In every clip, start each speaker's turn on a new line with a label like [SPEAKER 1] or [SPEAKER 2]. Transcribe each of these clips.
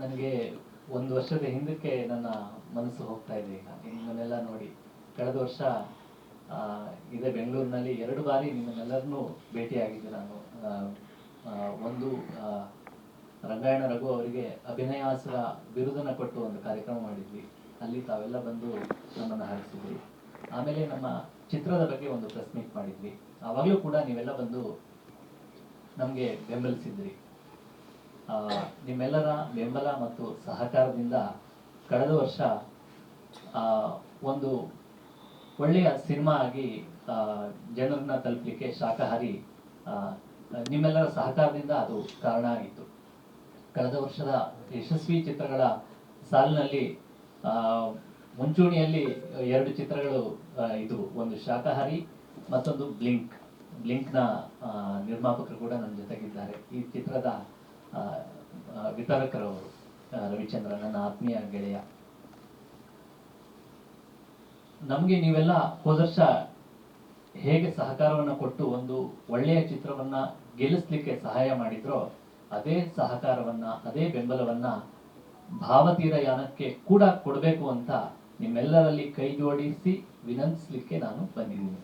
[SPEAKER 1] ನನಗೆ ಒಂದು ವರ್ಷದ ಹಿಂದಕ್ಕೆ ನನ್ನ ಮನಸ್ಸು ಹೋಗ್ತಾ ಇದೆ ಈಗ. ನಿಮ್ಮನ್ನೆಲ್ಲ ನೋಡಿ ಕಳೆದ ವರ್ಷ ಇದೇ ಬೆಂಗಳೂರಿನಲ್ಲಿ ಎರಡು ಬಾರಿ ನಿಮ್ಮನ್ನೆಲ್ಲರನ್ನೂ ಭೇಟಿಯಾಗಿದ್ದೆ ನಾನು. ಒಂದು ರಂಗಾಯಣ ರಘು ಅವರಿಗೆ ಅಭಿನಯಾಸರ ಬಿರುದನ್ನು ಕೊಟ್ಟು ಒಂದು ಕಾರ್ಯಕ್ರಮ ಮಾಡಿದ್ವಿ. ಅಲ್ಲಿ ತಾವೆಲ್ಲ ಬಂದು ನಮ್ಮನ್ನು ಹರಿಸಿದ್ವಿ ಆಮೇಲೆ ನಮ್ಮ ಚಿತ್ರದ ಬಗ್ಗೆ ಒಂದು ಪ್ರೆಸ್ ಮೀಟ್ ಮಾಡಿದ್ವಿ. ಆವಾಗಲೂ ಕೂಡ ನೀವೆಲ್ಲ ಬಂದು ನಮಗೆ ಬೆಂಬಲಿಸಿದ್ರಿ. ನಿಮ್ಮೆಲ್ಲರ ಬೆಂಬಲ ಮತ್ತು ಸಹಕಾರದಿಂದ ಕಳೆದ ವರ್ಷ ಒಂದು ಒಳ್ಳೆಯ ಸಿನಿಮಾ ಆಗಿ ಜನರನ್ನ ತಲುಪಲಿಕ್ಕೆ ಶಾಖಹಾರಿ ನಿಮ್ಮೆಲ್ಲರ ಸಹಕಾರದಿಂದ ಅದು ಕಾರಣ ಆಗಿತ್ತು. ಕಳೆದ ವರ್ಷದ ಯಶಸ್ವಿ ಚಿತ್ರಗಳ ಸಾಲಿನಲ್ಲಿ ಮುಂಚೂಣಿಯಲ್ಲಿ ಎರಡು ಚಿತ್ರಗಳು ಇದು ಒಂದು ಶಾಖಾಹಾರಿ, ಮತ್ತೊಂದು ಬ್ಲಿಂಕ್. ಬ್ಲಿಂಕ್ನ ನಿರ್ಮಾಪಕರು ಕೂಡ ನನ್ನ ಜೊತೆಗಿದ್ದಾರೆ. ಈ ಚಿತ್ರದ ವಿತರಕರವರು ರವಿಚಂದ್ರ ನನ್ನ ಆತ್ಮೀಯ ಗೆಳೆಯ. ನಮಗೆ ನೀವೆಲ್ಲ ಹೋದ ವರ್ಷ ಹೇಗೆ ಸಹಕಾರವನ್ನು ಕೊಟ್ಟು ಒಂದು ಒಳ್ಳೆಯ ಚಿತ್ರವನ್ನ ಗೆಲ್ಲಿಸ್ಲಿಕ್ಕೆ ಸಹಾಯ ಮಾಡಿದ್ರೋ, ಅದೇ ಸಹಕಾರವನ್ನ, ಅದೇ ಬೆಂಬಲವನ್ನ ಭಾವತೀರ ಯಾನಕ್ಕೆ ಕೂಡ ಕೊಡಬೇಕು ಅಂತ ನಿಮ್ಮೆಲ್ಲರಲ್ಲಿ ಕೈ ಜೋಡಿಸಿ ವಿನಂತಿಸ್ಲಿಕ್ಕೆ ನಾನು ಬಂದಿದ್ದೀನಿ.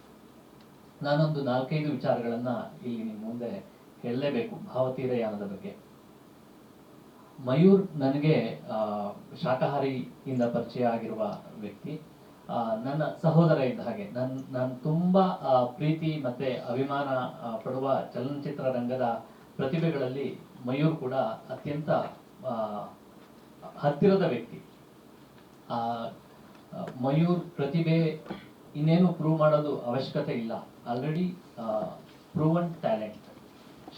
[SPEAKER 1] ನಾನೊಂದು ನಾಲ್ಕೈದು ವಿಚಾರಗಳನ್ನ ಇಲ್ಲಿ ನಿಮ್ಮ ಮುಂದೆ ಹೇಳಲೇಬೇಕು ಭಾವತೀರ ಯಾನದ ಬಗ್ಗೆ. ಮಯೂರ್ ನನಗೆ ಆ, ಶಾಕಾಹಾರಿಯಿಂದ ಪರಿಚಯ ಆಗಿರುವ ವ್ಯಕ್ತಿ. ನನ್ನ ಸಹೋದರ ಇದ್ದ ಹಾಗೆ. ನನ್ ನಾನು ತುಂಬಾ ಪ್ರೀತಿ ಮತ್ತೆ ಅಭಿಮಾನ ಪಡುವ ಚಲನಚಿತ್ರ ರಂಗದ ಪ್ರತಿಭೆಗಳಲ್ಲಿ ಮಯೂರ್ ಕೂಡ ಅತ್ಯಂತ ಹತ್ತಿರದ ವ್ಯಕ್ತಿ. ಆ, ಮಯೂರ್ ಪ್ರತಿಭೆ ಇನ್ನೇನು ಪ್ರೂವ್ ಮಾಡೋದು ಅವಶ್ಯಕತೆ ಇಲ್ಲ. ಆಲ್ರೆಡಿ ಪ್ರೂವನ್ ಟ್ಯಾಲೆಂಟ್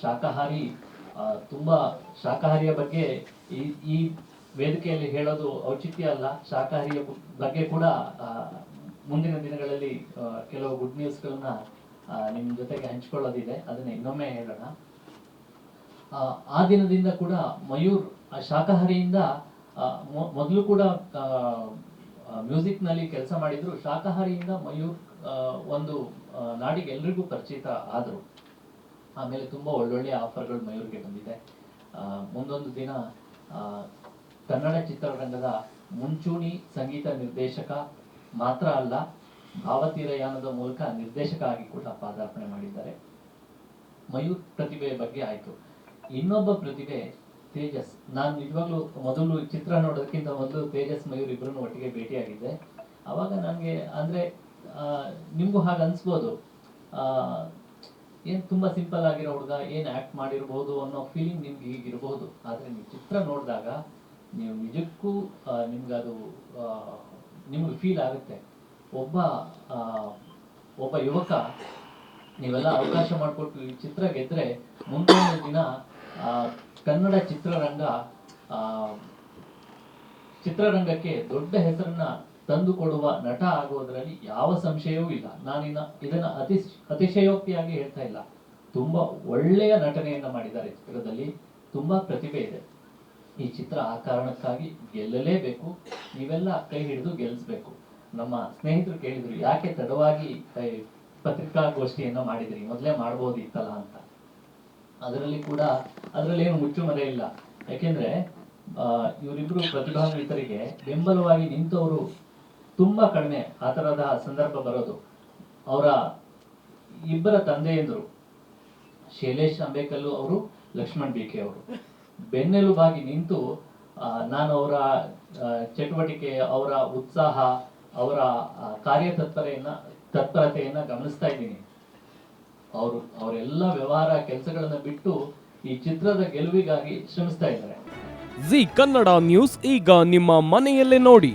[SPEAKER 1] ಶಾಕಾಹಾರಿ ಆ, ತುಂಬಾ ಶಾಕಾಹಾರಿಯ ಬಗ್ಗೆ ಈ ಈ ವೇದಿಕೆಯಲ್ಲಿ ಹೇಳೋದು ಔಚಿತ್ಯ ಅಲ್ಲ. ಶಾಕಾಹಾರಿಯ ಬಗ್ಗೆ ಕೂಡ ಮುಂದಿನ ದಿನಗಳಲ್ಲಿ ಕೆಲವು ಗುಡ್ ನ್ಯೂಸ್ಗಳನ್ನ ನಿಮ್ಮ ಜೊತೆಗೆ ಹಂಚ್ಕೊಳ್ಳೋದಿದೆ. ಅದನ್ನ ಇನ್ನೊಮ್ಮೆ ಹೇಳೋಣ. ಆ, ದಿನದಿಂದ ಕೂಡ ಮಯೂರ್ ಶಾಕಾಹಾರಿಯಿಂದ ಮೊದಲು ಕೂಡ ಮ್ಯೂಸಿಕ್ನಲ್ಲಿ ಕೆಲಸ ಮಾಡಿದ್ರು. ಶಾಕಾಹಾರಿಯಿಂದ ಮಯೂರ್ ಒಂದು ನಾಡಿಗೆ ಎಲ್ರಿಗೂ ಪರಿಚಿತ ಆದರು. ಆಮೇಲೆ ತುಂಬಾ ಒಳ್ಳೊಳ್ಳೆ ಆಫರ್ಗಳು ಮಯೂರಿಗೆ ಬಂದಿದೆ. ಮುಂದೊಂದು ದಿನ ಕನ್ನಡ ಚಿತ್ರರಂಗದ ಮುಂಚೂಣಿ ಸಂಗೀತ ನಿರ್ದೇಶಕ ಮಾತ್ರ ಅಲ್ಲ ಭಾವತೀರಯಾನದ ಮೂಲಕ ನಿರ್ದೇಶಕ ಆಗಿ ಕೂಡ ಪಾದಾರ್ಪಣೆ ಮಾಡಿದ್ದಾರೆ. ಮಯೂರ್ ಪ್ರತಿಭೆಯ ಬಗ್ಗೆ ಆಯ್ತು. ಇನ್ನೊಬ್ಬ ಪ್ರತಿಭೆ ತೇಜಸ್. ನಾನು ನಿಜವಾಗ್ಲೂ ಮೊದಲು ಚಿತ್ರ ನೋಡೋದಕ್ಕಿಂತ ಮೊದಲು ತೇಜಸ್ ಮಯೂರ್ ಇಬ್ಬರನ್ನು ಒಟ್ಟಿಗೆ ಭೇಟಿಯಾಗಿದ್ದೆ. ಅವಾಗ ನನಗೆ, ಅಂದ್ರೆ ನಿಮಗೂ ಹಾಗೆ ಅನ್ಸ್ಬೋದು. ಏನ್ ತುಂಬಾ ಸಿಂಪಲ್ ಆಗಿರೋ ಹುಡುಗ ಏನ್ ಆಕ್ಟ್ ಮಾಡಿರಬಹುದು ಅನ್ನೋ ಫೀಲಿಂಗ್ ನಿಮ್ಗೆ ಈಗಿರಬಹುದು ಆದ್ರೆ ನೀವು ಚಿತ್ರ ನೋಡಿದಾಗ ನೀವು ನಿಜಕ್ಕೂ ನಿಮ್ಗದು ನಿಮ್ಗೆ ಫೀಲ್ ಆಗುತ್ತೆ. ಒಬ್ಬ ಒಬ್ಬ ಯುವಕ ನೀವೆಲ್ಲ ಅವಕಾಶ ಮಾಡಿಕೊಟ್ಟು ಈ ಚಿತ್ರ ಗೆದ್ರೆ ಮುಂದಿನ ದಿನ ಕನ್ನಡ ಚಿತ್ರರಂಗ ಚಿತ್ರರಂಗಕ್ಕೆ ದೊಡ್ಡ ಹೆಸರನ್ನ ತಂದು ಕೊಡುವ ನಟ ಆಗೋದ್ರಲ್ಲಿ ಯಾವ ಸಂಶಯವೂ ಇಲ್ಲ. ನಾನಿನ್ನ ಇದನ್ನ ಅತಿ ಅತಿಶಯೋಕ್ತಿಯಾಗಿ ಹೇಳ್ತಾ ಇಲ್ಲ. ತುಂಬಾ ಒಳ್ಳೆಯ ನಟನೆಯನ್ನ ಮಾಡಿದ್ದಾರೆ ಚಿತ್ರದಲ್ಲಿ. ತುಂಬಾ ಪ್ರತಿಭೆ ಇದೆ. ಈ ಚಿತ್ರ ಆ ಕಾರಣಕ್ಕಾಗಿ ಗೆಲ್ಲಲೇಬೇಕು. ನೀವೆಲ್ಲ ಕೈ ಹಿಡಿದು ಗೆಲ್ಲಿಸ್ಬೇಕು ನಮ್ಮ ಸ್ನೇಹಿತರು ಕೇಳಿದ್ರು, ಯಾಕೆ ತಡವಾಗಿ ಪತ್ರಿಕಾ ಪತ್ರಿಕಾಗೋಷ್ಠಿಯನ್ನ ಮಾಡಿದ್ರಿ? ಮೊದಲೇ ಮಾಡ್ಬೋದಿತ್ತಲ್ಲ ಅಂತ. ಅದರಲ್ಲಿ ಕೂಡ ಅದರಲ್ಲಿ ಏನು ಮುಚ್ಚುಮರೆ ಇಲ್ಲ. ಯಾಕೆಂದ್ರೆ ಇವರಿಬ್ರು ಪ್ರತಿಭಾನ್ವಿತರಿಗೆ ಬೆಂಬಲವಾಗಿ ನಿಂತವರು ತುಂಬಾ ಕಡಿಮೆ ಆ ತರದ ಸಂದರ್ಭ ಬರೋದು. ಅವರ ಇಬ್ಬರ ತಂದೆಯಂದರು ಶೈಲೇಶ್ ಅಂಬೇಕಲ್ಲು ಅವರು, ಲಕ್ಷ್ಮಣ್ ಬಿಕೆ ಅವರು. ಬೆನ್ನೆಲುಬಾಗಿ ನಿಂತು ನಾನು ಅವರ ಚಟುವಟಿಕೆ, ಅವರ ಉತ್ಸಾಹ, ಅವರ ಕಾರ್ಯತತ್ಪರೆಯನ್ನ, ತತ್ಪರತೆಯನ್ನ ಗಮನಿಸ್ತಾ ಇದ್ದೀನಿ. ಅವರು, ಅವರೆಲ್ಲ ವ್ಯವಹಾರ ಕೆಲಸಗಳನ್ನ ಬಿಟ್ಟು ಈ ಚಿತ್ರದ ಗೆಲುವಿಗಾಗಿ ಶ್ರಮಿಸ್ತಾ ಇದ್ದಾರೆ.
[SPEAKER 2] ಜಿ ಕನ್ನಡ ನ್ಯೂಸ್, ಈಗ ನಿಮ್ಮ ಮನೆಯಲ್ಲೇ ನೋಡಿ.